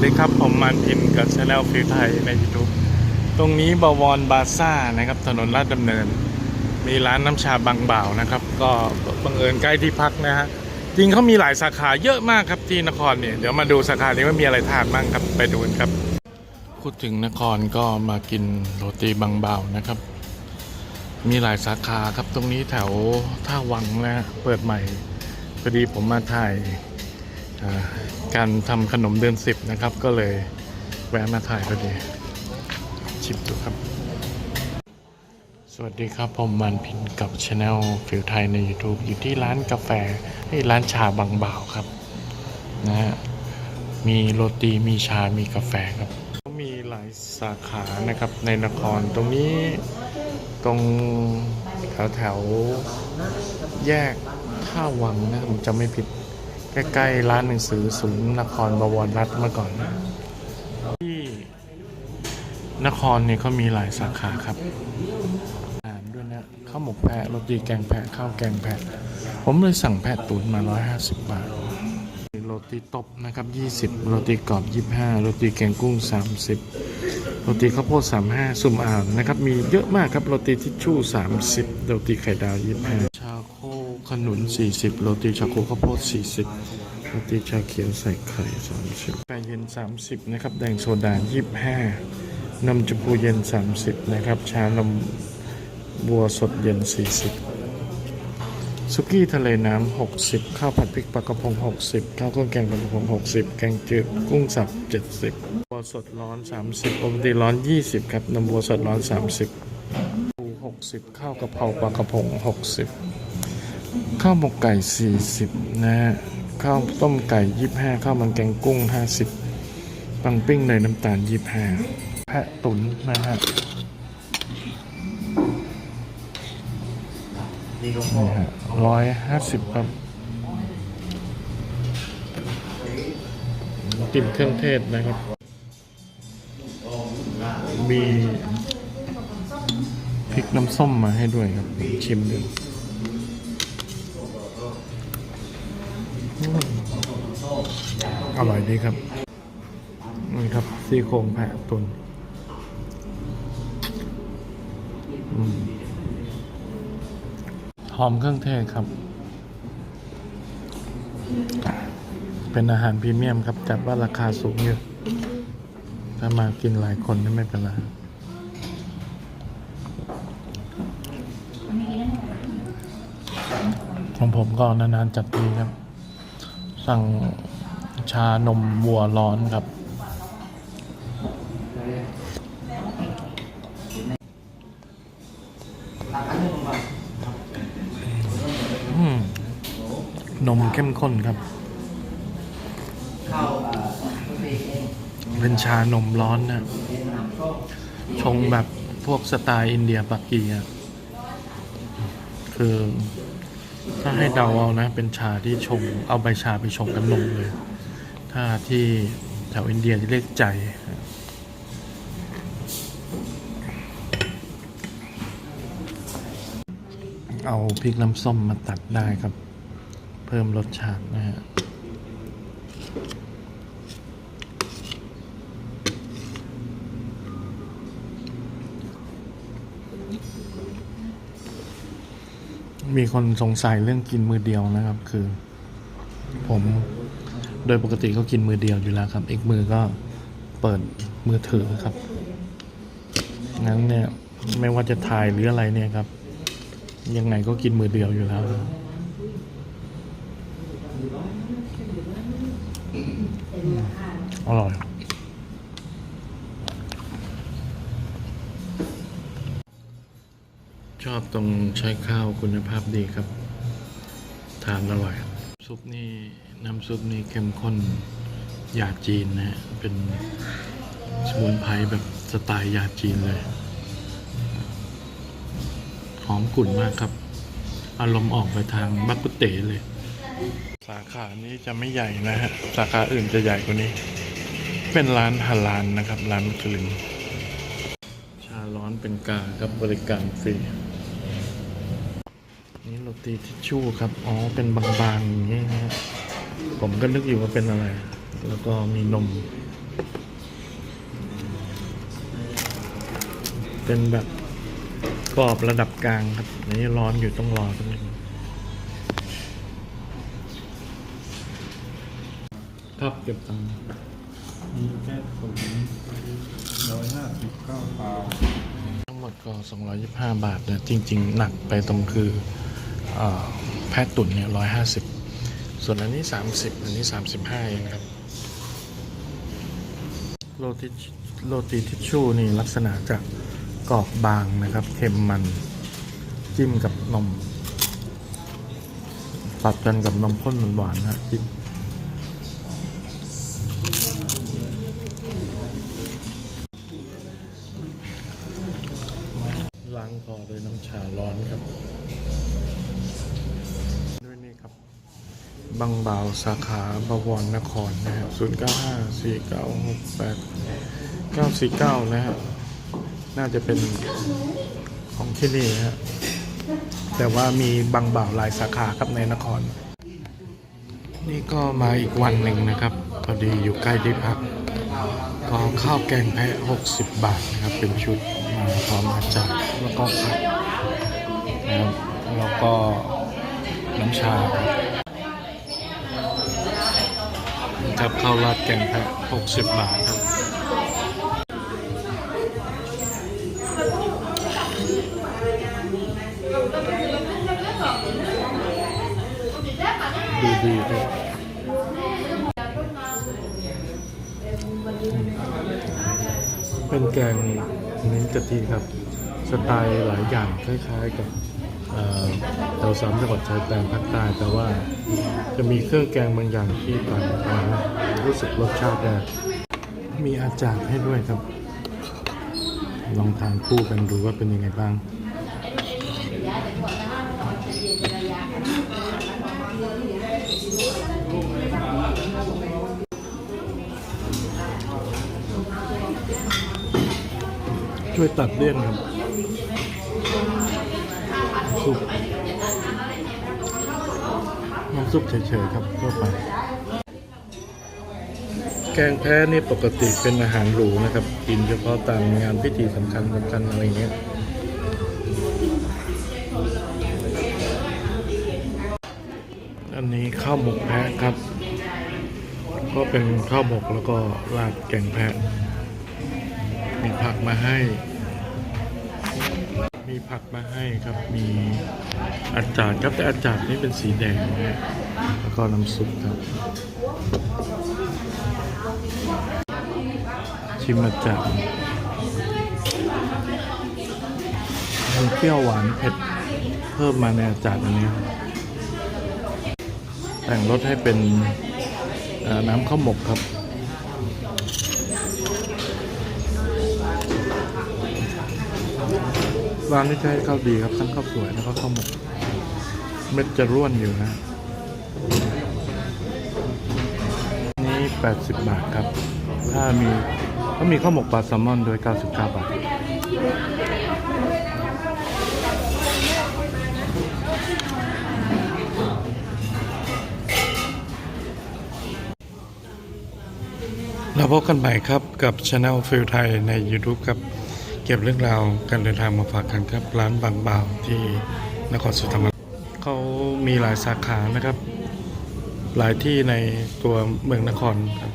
สดีครับผมมันพินกับชาแนลฟิวไทยใน YouTube ตรงนี้บวรบาซ่านะครับ ถนนลาดดำเนิน มีร้านน้ำชาบางบ่าวนะครับ ก็บังเอิญใกล้ที่พักนะฮะจริงเขามีหลายสาขาเยอะมากครับที่นครเนี่ยเดี๋ยวมาดูสาขานี้ว่ามีอะไรทานบ้างครับไปดูกันครับพูดถึงนครก็มากินโรตีบางบ่าวนะครับ มีหลายสาขาครับตรงนี้แถวท่าวังนะฮะเปิดใหม่พอดีผมมาถ่าย การทำขนมเดือนสิบนะครับ ก็เลยแวะมาถ่ายพอดี ชิมดูครับ สวัสดีครับ ผมมันพินกับช anel ฟิวไทยใน YouTube อยู่ที่ร้านกาแฟที่ร้านชาบางบ่าวครับนะฮะมีโรตีมีชา มีกาแฟครับมีหลายสาขานะครับในนครตรงนี้ตรงแถวแถวแยกท่าวังนะผมจำไม่ผิด ใกล้ๆร้านหนังสือศูนย์นครบวรรัฐเมื่อก่อนนะที่นครเนี่ยเขามีหลายสาขาครับอาหารด้วยนะข้าวหมกแพะโรตีแกงแพะข้าวแกงแพะ ผมเลยสั่งแพะตุ๋นมา 150 บาทโรตีตบนะครับ 20 โรตีกรอบ 25 โรตีแกงกุ้ง 30 โรตีข้าวโพด 35สุ่มอ่าวนะครับ มีเยอะมากครับ โรตีทิชชู่ 30 โรตีไข่ดาว 25 ขนุน 40 โรตีชาโคข้าวโพด 40 โรตีชาเขียวใส่ไข่ 30กาเย็น 30 นะครับ แดงโซดา 25 นมชมพูเย็น 30 นะครับ ชานมบัวสดเย็น 40 สุกี้ทะเลน้ำ 60 ข้าวผัดพริกปลากระพง 60 ข้าวข้นแกงปลากระพง 60 แกงจืดกุ้งสับ 70 บัวสดร้อน 30ปกติร้อน 20 ครับ นมบัวสดร้อน 30ปู60 ข้าวกะเพราปลากระพง 60 ข้าวหมกไก่ 40 นะฮะ ข้าวต้มไก่ 25 ข้าวมันแกงกุ้ง 50 ปังปิ้งเนยน้ำตาล 25 แพะตุ๋นนะฮะนี่ฮะร้อยห้าสิบครับติ่มเครื่องเทศนะครับ มีพริกน้ำส้มมาให้ด้วยครับ ชิมดู อร่อยดีครับนี่ครับซี่โครงแพะตุนอหอมเครื่องเทศครับ เป็นอาหารพรีเมียมครับ แต่ว่าราคาสูงอยู่ ถ้ามากินหลายคนนี่ไม่เป็นไรของผมก็นานๆจัดทีครับ สั่ง ชานมวัวร้อนครับ นมเข้มข้นครับ เป็นชานมร้อนนะชงแบบพวกสไตล์อินเดียปักกีอะคือถ้าให้เดาเอานะ เป็นชาที่ชง เอาใบชาไปชงกับนมเลย ถ้าที่แถวอินเดียจะเรียกใจเอาพริกน้ำส้มมาตัดได้ครับ เพิ่มรสชาตินะฮะมีคนสงสัยเรื่องกินมือเดียวนะครับคือ ผมโดยปกติก็กินมือเดียวอยู่แล้วครับ อีกมือก็เปิดมือถือครับ งั้นเนี่ยไม่ว่าจะถ่ายหรืออะไรเนี่ยครับ ยังไงก็กินมือเดียวอยู่แล้วอร่อย ชอบตรงใช้ข้าวคุณภาพดีครับ ทานอร่อย ซุปนี่น้ำซุปนี่เข้มข้นยาจีนนะฮะเป็นสมุนไพรแบบสไตล์ยาจีนเลย หอมกลุ่นมากครับ อารมณ์ออกไปทางบักกุเต๋เลย สาขานี้จะไม่ใหญ่นะฮะ สาขาอื่นจะใหญ่กว่านี้ เป็นร้านฮาลานนะครับ ร้านมุสลิมชาร้อนเป็นกาครับบริการฟรี นี่โรตีทิชชู่ครับ อ๋อ เป็นบางๆอย่างนี้นะฮะผมก็นึกอยู่ว่าเป็นอะไร แล้วก็มีนม เป็นแบบกรอบระดับกลางครับอันนี้ร้อนอยู่ต้องรอสักนิดครับเก็บตังค์มีแค่ถุงร้อยห้าสิบเก้าปาทั้งหมดก็225บาทนะจริง ๆ หนักไปตรงคือเออ แพทตุ่นเนี่ยร้อยห้าสิบส่วนอันนี้สามสิบอันนี้สามสิบห้าเองครับโรตีโรตีทิชชู่นี่ลักษณะจะกรอบบางนะครับ เค็มมันจิ้มกับนมตัดกันกับนมข้นหวานๆนะจิ้ม บางบ่าวสาขาบวรนครนะครับ0 9 5 4 9 6 8 9 4 9นะฮะน่าจะเป็นของที่นี่นะฮะแต่ว่ามีบางบ่าวหลายสาขาครับในนคร นี่ก็มาอีกวันหนึ่งนะครับพอดีอยู่ใกล้ที่พักก็ข้าวแกงแพะ 60 บาทนะครับ เป็นชุดมาพร้อมอาจารย์แล้วก็ผักนะครับแล้วก็น้ำชาครับ ครับข้าวราดแกงแพะ60 บาทครับดีดีครับเป็นแกงเน้นกะทิครับ สไตล์หลายอย่างคล้ายๆกับ แถวสามจังหวัดชายแดนภาคใต้แต่ว่าจะมีเครื่องแกงบางอย่างที่ต่างกันนะรู้สึกรสชาติแรกมีอาจารย์ให้ด้วยครับ ลองทานคู่กันดูว่าเป็นยังไงบ้างช่วยตัดเลี่ยนครับ ซุปน้ำซุปเฉยๆครับทั่วไป แกงแพ้นี่ปกติเป็นอาหารหรูนะครับ กินเฉพาะตามงานพิธีสำคัญสำคัญอะไรเงี้ยอันนี้ข้าวหมกแพะครับ ก็เป็นข้าวหมกแล้วก็ราดแกงแพะมีผักมาให้ มีผักมาให้ครับ มีอาจารย์ครับแต่อาจารย์นี่เป็นสีแดงนะฮะแล้วก็น้ำซุปครับ ชิมอาจารย์มันเปรี้ยวหวานเผ็ดเพิ่มมาในอาจารย์อันนี้ แต่งรสให้เป็นน้ำข้าวหมกครับ ร้านนี้ใช้ข้าวดีครับทั้งข้าวสวยแล้วก็ข้าวหมกเม็ดจะร่วนอยู่นะนี่80 บาทครับ ถ้ามีถ้ามีข้าวหมกปลาแซลมอนโด้วย99 บาทเราพบกันใหม่ครับกับช anel ฟิลไทยใน YouTube ครับ เก็บเรื่องราวการเดินทางมาฝากกันครับร้านบางบ่าวที่นครศรีธรรมราชเขามีหลายสาขานะครับ หลายที่ในตัวเมืองนครครับ